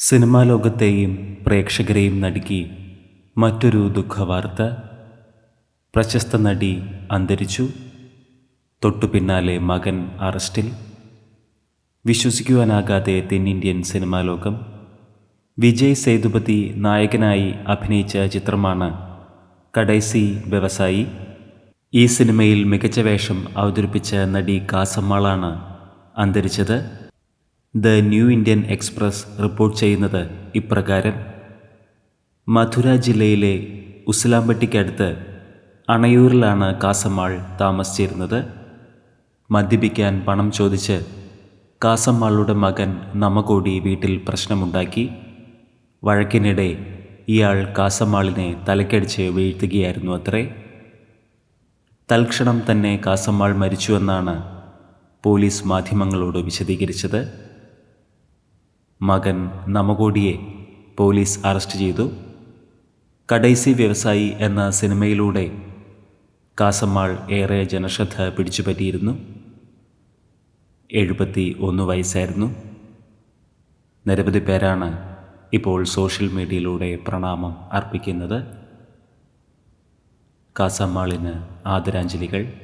Cinema ലോകത്തെയും പ്രേക്ഷകരെയും നടുക്കി മറ്റൊരു ദുഃഖവാർത്ത. പ്രശസ്ത നടി അന്തരിച്ചു. തൊട്ടു പിന്നാലെ മകൻ അറസ്റ്റിൽ. വിശ്വസിക്കുവാനാകാതെ തെന്നിന്ത്യൻ സിനിമാ ലോകം. വിജയ് സേതുപതി നായകനായി അഭിനയിച്ച ചിത്രമാണ് കടൈസി വ്യവസായി. ഈ സിനിമയിൽ മികച്ച വേഷം അവതരിപ്പിച്ച നടി കാസമ്മാളാണ് അന്തരിച്ചത്. The new Indian express report ചെയ്യുന്നത് ഇപ്രകാരം. മധുര ജില്ലയിലെ ഉസ്ലാംപട്ടിക്കടുത്ത് അണയൂരിലാണ് കാസമ്മാൾ താമസിച്ചിരുന്നത്. മദ്യപിക്കാൻ പണം ചോദിച്ച് കാസമ്മാളുടെ മകൻ നമകോടി വീട്ടിൽ പ്രശ്നമുണ്ടാക്കി. വഴക്കിനിടെ ഇയാൾ കാസമ്മാളിനെ തലക്കടിച്ച് വീഴ്ത്തുകയായിരുന്നു അത്രേ. തൽക്ഷണം തന്നെ കാസമ്മാൾ മരിച്ചുവെന്നാണ് പോലീസ് മാധ്യമങ്ങളോട് വിശദീകരിച്ചത്. മകൻ നമകോടിയെ പോലീസ് അറസ്റ്റ് ചെയ്തു. കടൈസി വ്യവസായി എന്ന സിനിമയിലൂടെ കാസമ്മാൾ ഏറെ ജനശ്രദ്ധ പിടിച്ചുപറ്റിയിരുന്നു. എഴുപത്തി ഒന്ന് വയസ്സായിരുന്നു. നിരവധി പേരാണ് ഇപ്പോൾ സോഷ്യൽ മീഡിയയിലൂടെ പ്രണാമം അർപ്പിക്കുന്നത്. കാസമ്മാളിന് ആദരാഞ്ജലികൾ.